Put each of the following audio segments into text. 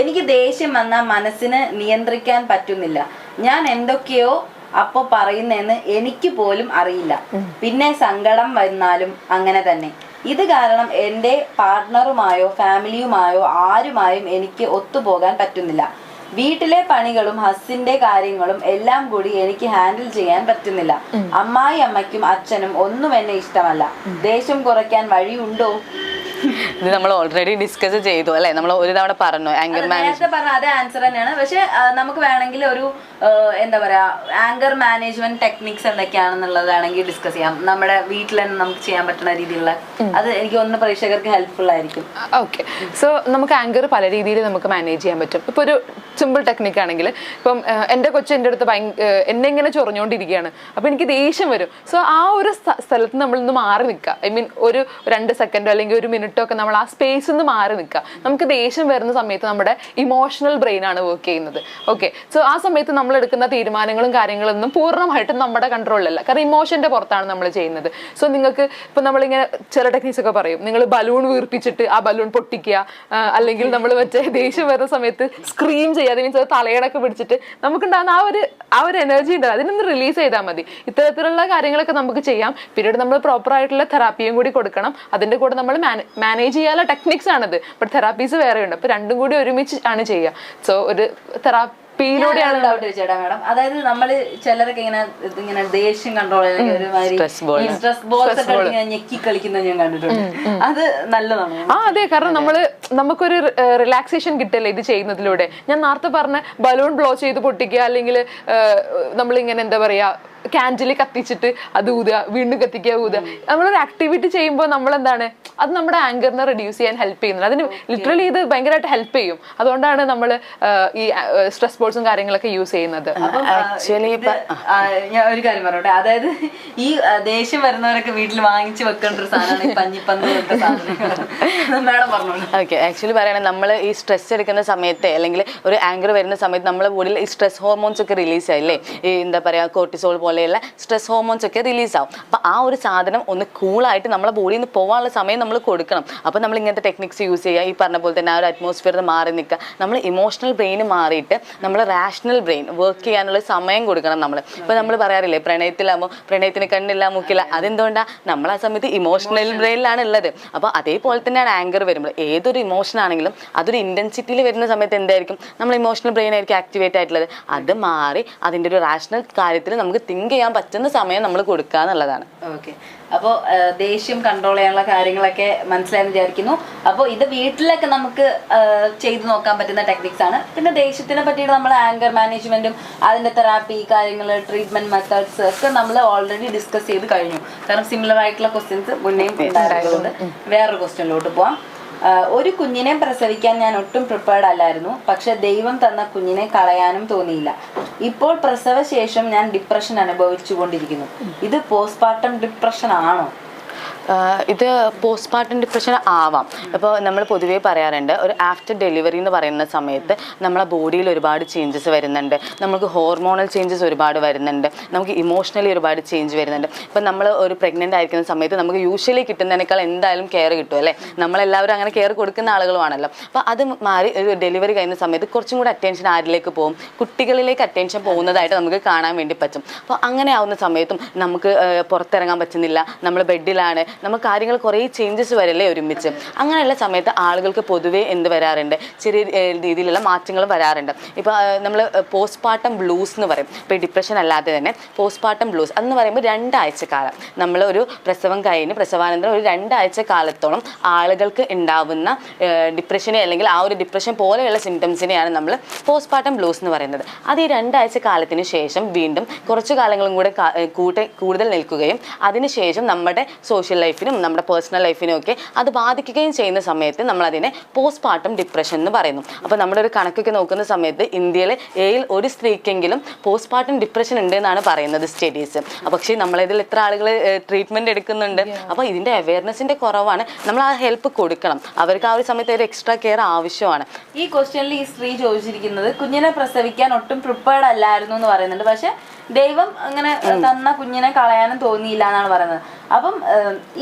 എനിക്ക് ദേഷ്യം വന്നാൽ മനസ്സിന് നിയന്ത്രിക്കാൻ പറ്റുന്നില്ല. ഞാൻ എന്തൊക്കെയോ അപ്പൊ പറയുന്നതെന്ന് എനിക്ക് പോലും അറിയില്ല. പിന്നെ സങ്കടം വന്നാലും അങ്ങനെ തന്നെ. ഇത് കാരണം എന്റെ പാർട്ട്ണറുമായോ ഫാമിലിയുമായോ ആരുമായും എനിക്ക് ഒത്തുപോകാൻ പറ്റുന്നില്ല. വീട്ടിലെ പണികളും ഹസ്സിന്റെ കാര്യങ്ങളും എല്ലാം കൂടി എനിക്ക് ഹാൻഡിൽ ചെയ്യാൻ പറ്റുന്നില്ല. അമ്മായി അമ്മയ്ക്കും അച്ഛനും ഒന്നും എന്നെ ഇഷ്ടമല്ല. ദേഷ്യം കുറയ്ക്കാൻ വഴിയുണ്ടോ? ഇത് നമ്മൾ ഓൾറെഡി ഡിസ്കസ് ചെയ്തു അല്ലെ? നമ്മൾ ഒരു തവണ പറഞ്ഞു ആങ്കർ മാനേജ് പറഞ്ഞ അതേ ആൻസർ തന്നെയാണ്. പക്ഷെ നമുക്ക് വേണമെങ്കിൽ ഒരു എന്താ പറയാ ആങ്കർ മാനേജ്മെന്റ് ടെക്നിക്സ് എന്തൊക്കെയാണെന്നുള്ളതാണെങ്കിൽ ഡിസ്കസ് ചെയ്യാം. നമ്മുടെ വീട്ടിൽ തന്നെ നമുക്ക് ചെയ്യാൻ പറ്റുന്ന രീതിയിലുള്ള അത് എനിക്ക് ഒന്ന് പ്രേക്ഷകർക്ക് ഹെൽപ്ഫുൾ ആയിരിക്കും. ഓക്കെ സോ നമുക്ക് ആങ്കർ പല രീതിയിൽ നമുക്ക് മാനേജ് ചെയ്യാൻ പറ്റും. ഇപ്പൊ ഒരു സിമ്പിൾ ടെക്നിക്ക് ആണെങ്കിൽ ഇപ്പം എന്റെ എന്റെ കൊച്ചു എന്റെ അടുത്ത് ഭയങ്കര എന്നെ ഇങ്ങനെ ചൊറിഞ്ഞുകൊണ്ടിരിക്കുകയാണ് അപ്പോൾ എനിക്ക് ദേഷ്യം വരും. സോ ആ ഒരു സ്ഥലത്ത് നമ്മൾ ഒന്ന് മാറി നിൽക്കുക. ഐ മീൻ ഒരു രണ്ട് സെക്കൻഡോ അല്ലെങ്കിൽ ഒരു മിനിറ്റോ ഒക്കെ നമ്മൾ ആ സ്പേസിൽ നിന്ന് മാറി നിൽക്കുക. നമുക്ക് ദേഷ്യം വരുന്ന സമയത്ത് നമ്മുടെ ഇമോഷണൽ ബ്രെയിൻ ആണ് വർക്ക് ചെയ്യുന്നത്. ഓക്കെ സോ ആ സമയത്ത് നമ്മൾ എടുക്കുന്ന തീരുമാനങ്ങളും കാര്യങ്ങളൊന്നും പൂർണമായിട്ടും നമ്മുടെ കൺട്രോളിലല്ല കാരണം ഇമോഷന്റെ പുറത്താണ് നമ്മൾ ചെയ്യുന്നത്. സോ നിങ്ങൾക്ക് ഇപ്പൊ നമ്മളിങ്ങനെ ചില ടെക്നീക്സ് ഒക്കെ പറയും. നിങ്ങൾ ബലൂൺ വീർപ്പിച്ചിട്ട് ആ ബലൂൺ പൊട്ടിക്കുക. അല്ലെങ്കിൽ നമ്മൾ മറ്റേ ദേഷ്യം വരുന്ന സമയത്ത് സ്ക്രീം ചെയ്യാതെ മീൻസ് അത് തലയണൊക്കെ പിടിച്ചിട്ട് നമുക്കുണ്ടാകുന്ന ആ ഒരു ആ ഒരു എനർജി ഉണ്ട് അതിനൊന്ന് റിലീസ് ചെയ്താൽ മതി. ഇത്തരത്തിലുള്ള കാര്യങ്ങളൊക്കെ നമുക്ക് ചെയ്യാം. പിന്നീട് നമ്മൾ പ്രോപ്പർ ആയിട്ടുള്ള തെറാപ്പിയും കൂടി കൊടുക്കണം. അതിന്റെ കൂടെ നമ്മൾ മാനേജ് ചെയ്യാനുള്ള ടെക്നിക്സ് ആണത്. ബട്ട് തെറാപ്പീസ് വേറെ ഉണ്ട് അപ്പൊ രണ്ടും കൂടി ഒരുമിച്ച് ആണ് ചെയ്യുക. സോ ഒരു തെറാപ്പിയിലൂടെയാണ് ഡൗട്ട് ചോദിച്ചേട്ടാ മാഡം അതായത് നമ്മൾ ചിലരൊക്കെ ഇങ്ങനെ ഇങ്ങനെ ദേഷ്യം control Stress ball. Stress balls ഒക്കെ ഇങ്ങനെ ഞെക്കി കളിക്കുന്നത് ഞാൻ കണ്ടിട്ടുണ്ട്. അത് നല്ലതാണ്. ആ അതെ. കാരണം നമ്മൾ നമുക്കൊരു റിലാക്സേഷൻ കിട്ടല്ലേ ഇത് ചെയ്യുന്നതിലൂടെ? ഞാൻ നേരത്തെ പറഞ്ഞ ബലൂൺ ബ്ലോ ചെയ്ത് പൊട്ടിക്കുക അല്ലെങ്കിൽ നമ്മളിങ്ങനെ എന്താ പറയാ ക്യാൻഡിൽ കത്തിച്ചിട്ട് അത് ഊതുക വീണ്ടും കത്തിക്കുക ഊതുക. നമ്മളൊരു ആക്ടിവിറ്റി ചെയ്യുമ്പോൾ നമ്മൾ എന്താണ് അത് നമ്മുടെ ആങ്കറിനെ റെഡ്യൂസ് ചെയ്യാൻ ഹെൽപ്പ് ചെയ്യുന്നത് അതിന് ലിറ്ററലി ഇത് ഭയങ്കരമായിട്ട് ഹെൽപ്പ് ചെയ്യും. അതുകൊണ്ടാണ് നമ്മൾ ഈ സ്ട്രെസ് ബോൾസും കാര്യങ്ങളൊക്കെ യൂസ് ചെയ്യുന്നത്. ആക്ച്വലി ഞാൻ ഒരു കാര്യം പറയട്ടെ. അതായത് ഈ ദേഷ്യം വരുന്നവരൊക്കെ വീട്ടിൽ വാങ്ങിച്ചു വെക്കേണ്ട ഒരു സാധനമാണ് ഈ പഞ്ഞിപ്പന്ത് പോലത്തെ സാധനങ്ങൾ മാഡം പറഞ്ഞോളൂ. ഓക്കെ ആക്ച്വലി പറയുകയാണെങ്കിൽ നമ്മൾ ഈ സ്ട്രെസ് എടുക്കുന്ന സമയത്ത് അല്ലെങ്കിൽ ഒരു ആങ്കർ വരുന്ന സമയത്ത് നമ്മുടെ ബോഡിയിൽ ഈ സ്ട്രെസ് ഹോർമോൺസ് ഒക്കെ റിലീസ് ആയില്ലേ ഈ എന്താ പറയുക കോർട്ടിസോൾ പോലെയുള്ള സ്ട്രെസ് ഹോർമോൺസ് ഒക്കെ റിലീസ് ആവും. അപ്പോൾ ആ ഒരു സാധനം ഒന്ന് കൂളായിട്ട് നമ്മളെ ബോഡിയിൽ നിന്ന് പോകാനുള്ള സമയം നമ്മൾ കൊടുക്കണം. അപ്പോൾ നമ്മൾ ഇങ്ങനത്തെ ടെക്നിക്സ് യൂസ് ചെയ്യുക ഈ പറഞ്ഞ പോലെ തന്നെ ആ ഒരു അറ്റ്മോസ്ഫിയറിൽ മാറി നിൽക്കുക നമ്മൾ ഇമോഷണൽ ബ്രെയിൻ മാറിയിട്ട് നമ്മൾ റാഷണൽ ബ്രെയിൻ വർക്ക് ചെയ്യാനുള്ള സമയം കൊടുക്കണം നമ്മൾ ഇപ്പോൾ നമ്മൾ പറയാറില്ലേ പ്രണയത്തിലാകുമ്പോൾ പ്രണയത്തിന് കണ്ണില്ല മുക്കില്ല അതെന്തുകൊണ്ടാണ് നമ്മൾ ആ സമയത്ത് ഇമോഷണൽ ബ്രെയിനിലാണ് ഉള്ളത് അപ്പോൾ അതേപോലെ തന്നെയാണ് ആങ്കർ വരുമ്പോൾ ഏതൊരു ഇമോഷൻ ആണെങ്കിലും അതൊരു ഇന്റൻസിറ്റിയിൽ വരുന്ന സമയത്ത് എന്തായിരിക്കും? നമ്മൾ ഇമോഷണൽ ബ്രെയിൻ ആയിരിക്കും ആക്ടിവേറ്റ് ആയിട്ടുള്ളത്. അത് മാറി അതിന്റെ ഒരു റാഷണൽ കാര്യത്തിൽ നമുക്ക് തിങ്ക് ചെയ്യാൻ പറ്റുന്ന സമയം നമ്മൾ കൊടുക്കുക എന്നുള്ളതാണ്. ഓക്കെ അപ്പോൾ ദേഷ്യം കൺട്രോൾ ചെയ്യാനുള്ള കാര്യങ്ങളൊക്കെ മനസ്സിലായെന്ന് വിചാരിക്കുന്നു. അപ്പോൾ ഇത് വീട്ടിലൊക്കെ നമുക്ക് ചെയ്തു നോക്കാൻ പറ്റുന്ന ടെക്നിക്സ് ആണ്. പിന്നെ ദേഷ്യത്തിനെ പറ്റിയിട്ട് നമ്മൾ ആങ്കർ മാനേജ്മെന്റും അതിന്റെ തെറാപ്പി കാര്യങ്ങൾ ട്രീറ്റ്മെന്റ് മെത്തേഡ്സ് ഒക്കെ നമ്മൾ ഓൾറെഡി ഡിസ്കസ് ചെയ്ത് കഴിഞ്ഞു. കാരണം സിമിലർ ആയിട്ടുള്ള ക്വസ്റ്റ്യൻസ് മുന്നേയും ഉണ്ടായിരുന്നതുകൊണ്ട് വേറൊരു ക്വസ്റ്റ്യനിലോട്ട് പോവാം. ഒരു കുഞ്ഞിനെ പ്രസവിക്കാൻ ഞാൻ ഒട്ടും പ്രിപ്പേർഡ് അല്ലായിരുന്നു. പക്ഷെ ദൈവം തന്ന കുഞ്ഞിനെ കളയാനും തോന്നിയില്ല. ഇപ്പോൾ പ്രസവശേഷം ഞാൻ ഡിപ്രഷൻ അനുഭവിച്ചുകൊണ്ടിരിക്കുന്നു. ഇത് പോസ്റ്റ്മോർട്ടം ഡിപ്രഷൻ ആണോ? ഇത് പോസ്റ്റ്മോർട്ടം ഡിപ്രഷൻ ആവാം. ഇപ്പോൾ നമ്മൾ പൊതുവേ പറയാറുണ്ട് ഒരു ആഫ്റ്റർ ഡെലിവറി എന്ന് പറയുന്ന സമയത്ത് നമ്മളെ ബോഡിയിൽ ഒരുപാട് ചേഞ്ചസ് വരുന്നുണ്ട്. നമുക്ക് ഹോർമോണൽ ചേഞ്ചസ് ഒരുപാട് വരുന്നുണ്ട്. നമുക്ക് ഇമോഷണലി ഒരുപാട് ചേഞ്ച് വരുന്നുണ്ട്. ഇപ്പം നമ്മൾ ഒരു പ്രഗ്നന്റ് ആയിരിക്കുന്ന സമയത്ത് നമുക്ക് യൂഷ്വലി കിട്ടുന്നതിനേക്കാൾ എന്തായാലും കെയർ കിട്ടും അല്ലേ? നമ്മളെല്ലാവരും അങ്ങനെ കെയർ കൊടുക്കുന്ന ആളുകളുമാണല്ലോ. അപ്പോൾ അത് മാറി ഒരു ഡെലിവറി കഴിയുന്ന സമയത്ത് കുറച്ചും കൂടി അറ്റൻഷൻ ആരിലേക്ക് പോകും? കുട്ടികളിലേക്ക് അറ്റൻഷൻ പോകുന്നതായിട്ട് നമുക്ക് കാണാൻ വേണ്ടി പറ്റും. അപ്പോൾ അങ്ങനെ ആവുന്ന സമയത്തും നമുക്ക് പുറത്തിറങ്ങാൻ പറ്റുന്നില്ല. നമ്മൾ ബെഡിലാണ് നമുക്ക് കാര്യങ്ങൾ കുറേ ചേഞ്ചസ് വരല്ലേ ഒരുമിച്ച്? അങ്ങനെയുള്ള സമയത്ത് ആളുകൾക്ക് പൊതുവേ എന്ത് വരാറുണ്ട്? ചെറിയ രീതിയിലുള്ള മാറ്റങ്ങൾ വരാറുണ്ട്. ഇപ്പോൾ നമ്മൾ പോസ്റ്റ്പാർട്ടം ബ്ലൂസ് എന്ന് പറയും. ഇപ്പോൾ ഡിപ്രഷൻ അല്ലാതെ തന്നെ പോസ്റ്റ്പാർട്ടം ബ്ലൂസ് അതെന്ന് പറയുമ്പോൾ രണ്ടാഴ്ച കാലം നമ്മൾ ഒരു പ്രസവം കഴിഞ്ഞ് പ്രസവാനന്തരം ഒരു രണ്ടാഴ്ച കാലത്തോളം ആളുകൾക്ക് ഉണ്ടാവുന്ന ഡിപ്രഷനെ അല്ലെങ്കിൽ ആ ഒരു ഡിപ്രഷൻ പോലെയുള്ള സിംറ്റംസിനെയാണ് നമ്മൾ പോസ്റ്റ്പാർട്ടം ബ്ലൂസ് എന്ന് പറയുന്നത്. അത് ഈ രണ്ടാഴ്ച കാലത്തിന് ശേഷം വീണ്ടും കുറച്ച് കാലങ്ങളും കൂടെ കൂടുതൽ നിൽക്കുകയും അതിനുശേഷം നമ്മുടെ സോഷ്യൽ ലൈഫിനും നമ്മുടെ പേഴ്സണൽ ലൈഫിനും ഒക്കെ അത് ബാധിക്കുകയും ചെയ്യുന്ന സമയത്ത് നമ്മളതിനെ പോസ്റ്റ്മോർട്ടം ഡിപ്രഷൻ എന്ന് പറയുന്നു. അപ്പോൾ നമ്മുടെ ഒരു കണക്കൊക്കെ നോക്കുന്ന സമയത്ത് ഇന്ത്യയിലെ ഏയിൽ ഒരു സ്ത്രീക്കെങ്കിലും പോസ്റ്റ്മോർട്ടം ഡിപ്രഷൻ ഉണ്ട് എന്നാണ് പറയുന്നത് സ്റ്റഡീസ് പക്ഷേ നമ്മളിതിൽ എത്ര ആളുകൾ ട്രീറ്റ്മെന്റ് എടുക്കുന്നുണ്ട്. അപ്പോൾ ഇതിന്റെ അവയർനെസ്സിന്റെ കുറവാണ്. നമ്മൾ ആ ഹെൽപ്പ് കൊടുക്കണം. അവർക്ക് ആ ഒരു സമയത്ത് ഒരു എക്സ്ട്രാ കെയർ ആവശ്യമാണ്. ഈ ക്വസ്റ്റ്യനിൽ ഈ സ്ത്രീ ചോദിച്ചിരിക്കുന്നത് കുഞ്ഞിനെ പ്രസവിക്കാൻ ഒട്ടും പ്രിപ്പയർഡ് അല്ലായിരുന്നു എന്ന് പറയുന്നുണ്ട്. പക്ഷേ ദൈവം അങ്ങനെ തന്ന കുഞ്ഞിനെ കളയാനും തോന്നിയില്ല എന്നാണ് പറയുന്നത്. അപ്പം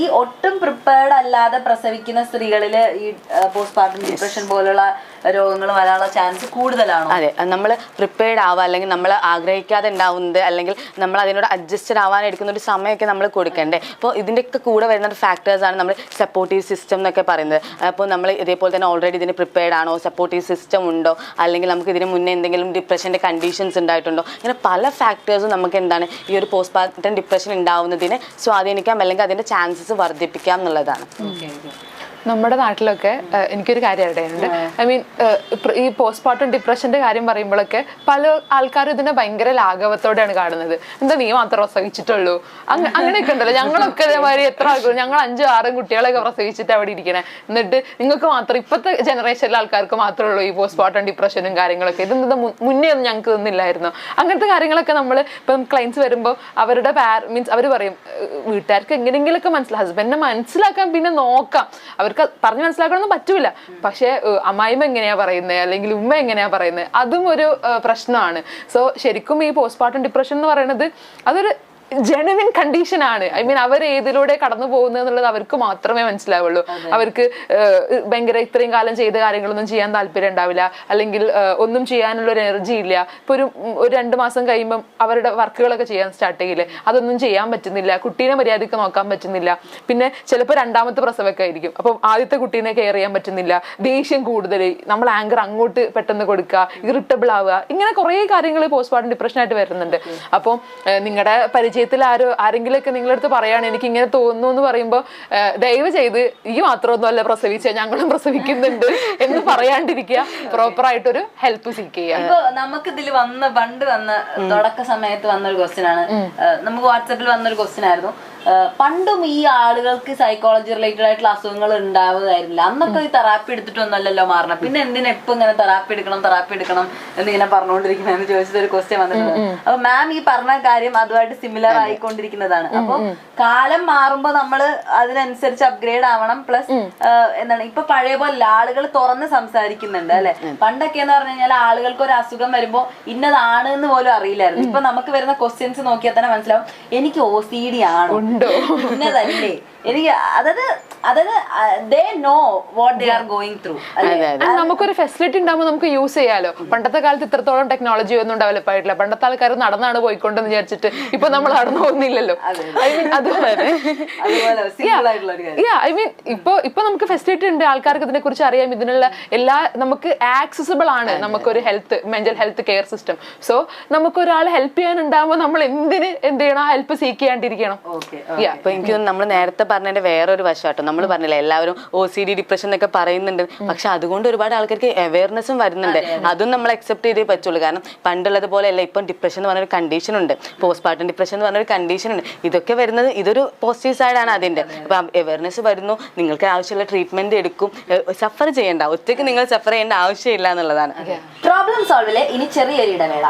ഈ ഒട്ടും പ്രിപ്പയർഡ് അല്ലാതെ പ്രസവിക്കുന്ന സ്ത്രീകളിൽ ഈ പോസ്റ്റ്മോർട്ടം ഡിപ്രഷൻ പോലുള്ള രോഗങ്ങൾ വരാനുള്ള ചാൻസ് കൂടുതലാണ്? അതെ നമ്മൾ പ്രിപ്പയർഡ് ആവുക അല്ലെങ്കിൽ നമ്മൾ ആഗ്രഹിക്കാതെ ഉണ്ടാവുന്നത് അല്ലെങ്കിൽ നമ്മൾ അതിനോട് അഡ്ജസ്റ്റഡ് ആവാൻ എടുക്കുന്ന ഒരു സമയമൊക്കെ നമ്മൾ കൊടുക്കണ്ടേ. അപ്പോൾ ഇതിന്റെയൊക്കെ കൂടെ വരുന്ന ഒരു ഫാക്ടേഴ്സ് ആണ് നമ്മൾ സപ്പോർട്ടീവ് സിസ്റ്റം എന്നൊക്കെ പറയുന്നത്. അപ്പോൾ നമ്മൾ ഇതേപോലെ തന്നെ ഓൾറെഡി ഇതിന് പ്രിപ്പയർഡ് ആണോ സപ്പോർട്ടീവ് സിസ്റ്റം ഉണ്ടോ അല്ലെങ്കിൽ നമുക്ക് ഇതിന് മുന്നേ എന്തെങ്കിലും ഡിപ്രഷന്റെ കണ്ടീഷൻസ് ഉണ്ടായിട്ടുണ്ടോ ഇങ്ങനെ പല ഫാക്ടേഴ്സും നമുക്ക് എന്താണ് ഈ ഒരു പോസ്റ്റ് പാർട്ടം ഡിപ്രഷൻ ഉണ്ടാവുന്നതിനെ സ്വാധീനിക്കാം അല്ലെങ്കിൽ അതിന്റെ ചാൻസസ് വർദ്ധിപ്പിക്കാം എന്നുള്ളതാണ്. നമ്മുടെ നാട്ടിലൊക്കെ എനിക്കൊരു കാര്യം അറിയാനുണ്ട്. ഐ മീൻ ഈ പോസ്റ്റ്മോർട്ടം ഡിപ്രഷന്റെ കാര്യം പറയുമ്പോഴൊക്കെ പല ആൾക്കാരും ഇതിനെ ഭയങ്കര ലാഘവത്തോടെയാണ് കാണുന്നത്. എന്താ നീ മാത്രം പ്രസവിച്ചിട്ടുള്ളൂ? അങ്ങ അങ്ങനെയൊക്കെ ഉണ്ടല്ലോ. ഞങ്ങളൊക്കെ ഇതേമാതിരി എത്ര ആൾക്കാർ ഞങ്ങൾ അഞ്ചും ആറും കുട്ടികളൊക്കെ പ്രസവിച്ചിട്ട് അവിടെ ഇരിക്കണേ. എന്നിട്ട് നിങ്ങൾക്ക് മാത്രം ഇപ്പോഴത്തെ ജനറേഷനിലെ ആൾക്കാർക്ക് മാത്രമേ ഉള്ളൂ ഈ പോസ്റ്റ്മോർട്ടം ഡിപ്രഷനും കാര്യങ്ങളൊക്കെ. ഇതെന്താ മുന്നേ ഒന്നും ഞങ്ങൾക്ക് തന്നില്ലായിരുന്നു. അങ്ങനത്തെ കാര്യങ്ങളൊക്കെ നമ്മൾ ഇപ്പം ക്ലൈൻസ് വരുമ്പോൾ അവരുടെ പാര മീൻസ് അവർ പറയും "ഏഹ്, വീട്ടുകാർക്ക് എങ്ങനെയെങ്കിലുമൊക്കെ മനസ്സിലാക്കാം ഹസ്ബൻഡിനെ മനസ്സിലാക്കാൻ പിന്നെ നോക്കാം. അവർക്ക് പറഞ്ഞു മനസ്സിലാക്കണമെന്ന് പറ്റൂല. പക്ഷേ അമ്മായിമ്മ എങ്ങനെയാ പറയുന്നത് അല്ലെങ്കിൽ ഉമ്മ എങ്ങനെയാ പറയുന്നത് അതും ഒരു പ്രശ്നമാണ്. സോ ശരിക്കും ഈ പോസ്റ്റ്മോർട്ടം ഡിപ്രഷൻ എന്ന് പറയുന്നത് അതൊരു ജെനുവിൻ കണ്ടീഷൻ ആണ്. ഐ മീൻ അവർ ഏതിലൂടെ കടന്നു പോകുന്നത് എന്നുള്ളത് അവർക്ക് മാത്രമേ മനസ്സിലാവുള്ളൂ. അവർക്ക് ഭയങ്കര ഇത്രയും കാലം ചെയ്ത കാര്യങ്ങളൊന്നും ചെയ്യാൻ താല്പര്യം ഉണ്ടാവില്ല. അല്ലെങ്കിൽ ഒന്നും ചെയ്യാനുള്ള ഒരു എനർജി ഇല്ല. ഇപ്പൊ ഒരു ഒരു രണ്ട് മാസം കഴിയുമ്പം അവരുടെ വർക്കുകളൊക്കെ ചെയ്യാൻ സ്റ്റാർട്ട് ചെയ്യില്ലേ? അതൊന്നും ചെയ്യാൻ പറ്റുന്നില്ല. കുട്ടീനെ മര്യാദയ്ക്ക് നോക്കാൻ പറ്റുന്നില്ല. പിന്നെ ചിലപ്പോൾ രണ്ടാമത്തെ പ്രസവമൊക്കെ ആയിരിക്കും. അപ്പം ആദ്യത്തെ കുട്ടീനെ കെയർ ചെയ്യാൻ പറ്റുന്നില്ല. ദേഷ്യം കൂടുതൽ നമ്മൾ ആങ്കർ അങ്ങോട്ട് പെട്ടെന്ന് കൊടുക്കുക ഇറിറ്റബിൾ ആവുക. ഇങ്ങനെ കുറേ കാര്യങ്ങൾ പോസ്റ്റ്മോർട്ടം ഡിപ്രഷൻ ആയിട്ട് വരുന്നുണ്ട്. അപ്പോൾ നിങ്ങളുടെ പരിചയത്തിൽ ആരോ ആരെങ്കിലുമൊക്കെ നിങ്ങളുടെ അടുത്ത് പറയാണ് എനിക്ക് ഇങ്ങനെ തോന്നുന്നു എന്ന് പറയുമ്പോൾ ദയവ് ചെയ്ത് ഈ മാത്രമൊന്നും അല്ല പ്രസവിച്ച ഞങ്ങളും പ്രസവിക്കുന്നുണ്ട് എന്ന് പറയാണ്ടിരിക്കുക. പ്രോപ്പർ ആയിട്ടൊരു ഹെൽപ്പ് സീക്ക് ചെയ്യുക. നമുക്ക് ഇതിൽ വന്ന പണ്ട് വന്ന തുടക്ക സമയത്ത് വന്നൊരു ക്വസ്റ്റ്യൻ ആണ്. നമുക്ക് വാട്സപ്പിൽ വന്നൊരു ക്വസ്റ്റ്യൻ ആയിരുന്നു. പണ്ടും ഈ ആളുകൾക്ക് സൈക്കോളജി റിലേറ്റഡ് ആയിട്ടുള്ള അസുഖങ്ങൾ ഉണ്ടാവുന്നതായിരുന്നില്ല അന്നൊക്കെ ഈ തെറാപ്പി എടുത്തിട്ടൊന്നല്ലല്ലോ മാറണം പിന്നെ എന്തിനാ ഇപ്പൊ ഇങ്ങനെ തെറാപ്പി എടുക്കണം തെറാപ്പി എടുക്കണം എന്നിങ്ങനെ പറഞ്ഞുകൊണ്ടിരിക്കണെന്ന് ചോദിച്ചത് ഒരു ക്വസ്റ്റ്യൻ വന്നിട്ടുണ്ട്. അപ്പൊ മാം ഈ പറഞ്ഞ കാര്യം അതുമായിട്ട് സിമിലർ ആയിക്കൊണ്ടിരിക്കുന്നതാണ്. അപ്പൊ കാലം മാറുമ്പോ നമ്മൾ അതിനനുസരിച്ച് അപ്ഗ്രേഡ് ആവണം. പ്ലസ് എന്താണ് ഇപ്പൊ പഴയ പോലെ ആളുകൾ തുറന്ന് സംസാരിക്കുന്നുണ്ട് അല്ലെ? പണ്ടൊക്കെ എന്ന് പറഞ്ഞു കഴിഞ്ഞാൽ ആളുകൾക്ക് ഒരു അസുഖം വരുമ്പോ ഇന്നതാണ് എന്ന് പോലും അറിയില്ലായിരുന്നു. ഇപ്പൊ നമുക്ക് വരുന്ന ക്വസ്റ്റ്യൻസ് നോക്കിയാൽ തന്നെ മനസ്സിലാവും. എനിക്ക് ഒ സി ഡി ആണോ? ഇന്നതല്ലേ എനിക്ക് അതായത് അതായത് they know what they are going through അല്ലെ? നമുക്കൊരു ഫെസിലിറ്റി ഉണ്ടാകുമ്പോൾ നമുക്ക് യൂസ് ചെയ്യാലോ. പണ്ടത്തെ കാലത്ത് ഇത്രത്തോളം ടെക്നോളജി ഒന്നും ഡെവലപ്പ് ആയിട്ടില്ല. പണ്ടത്തെ ആൾക്കാർ നടന്നാണ് പോയിക്കൊണ്ടെന്ന് വിചാരിച്ചിട്ട് ഇപ്പൊ നമ്മൾ നടന്നു പോകുന്നില്ലല്ലോ. ഐ മീൻ അതുപോലെ. അതുപോലെ സിമ്പിൾ ആയിട്ടുള്ള ഒരു കാര്യം. ഐ മീൻ ഇപ്പൊ ഇപ്പൊ നമുക്ക് ഫെസിലിറ്റി ഉണ്ട്. ആൾക്കാർക്ക് ഇതിനെ കുറിച്ച് അറിയാം. ഇതിനുള്ള എല്ലാ നമുക്ക് ആക്സസിബിൾ ആണ് നമുക്കൊരു health mental health care system so നമുക്ക് ഒരാൾ ഹെൽപ്പ് ചെയ്യാൻ ഉണ്ടാകുമ്പോൾ നമ്മൾ എന്തിന് എന്ത് ചെയ്യണം? Help seek ചെയ്യാണ്ടിരിക്കണം. Okay Yeah. അപ്പൊ എനിക്ക് നമ്മൾ നേരത്തെ പറഞ്ഞതിന്റെ വേറൊരു വശമാട്ടോ നമ്മൾ പറഞ്ഞില്ല എല്ലാവരും ഒ സി ഡി ഡിപ്രഷൻ എന്നൊക്കെ പറയുന്നുണ്ട്. പക്ഷെ അതുകൊണ്ട് ഒരുപാട് ആൾക്കാർക്ക് അവയർനെസ്സും വരുന്നുണ്ട്. അതും നമ്മൾ അക്സെപ്റ്റ് ചെയ്തേ പറ്റുള്ളൂ. കാരണം പണ്ടുള്ളത് പോലെയല്ല ഇപ്പം ഡിപ്രഷൻ എന്ന് പറഞ്ഞൊരു കണ്ടീഷൻ ഉണ്ട്. പോസ്റ്റ് പാർട്ടം ഡിപ്രഷൻ എന്ന് പറഞ്ഞൊരു കണ്ടീഷൻ ഉണ്ട്. ഇതൊക്കെ വരുന്നത് ഇതൊരു പോസിറ്റീവ് സൈഡാണ് അതിന്റെ. അപ്പൊ അവയർനെസ് വരുന്നു നിങ്ങൾക്ക് ആവശ്യമുള്ള ട്രീറ്റ്മെന്റ് എടുക്കും. സഫർ ചെയ്യേണ്ട. ഒറ്റയ്ക്ക് നിങ്ങൾ സഫർ ചെയ്യേണ്ട ആവശ്യമില്ല എന്നുള്ളതാണ്. പ്രോബ്ലം സോൾവിൽ ഇനി ചെറിയൊരു ഇടവേള.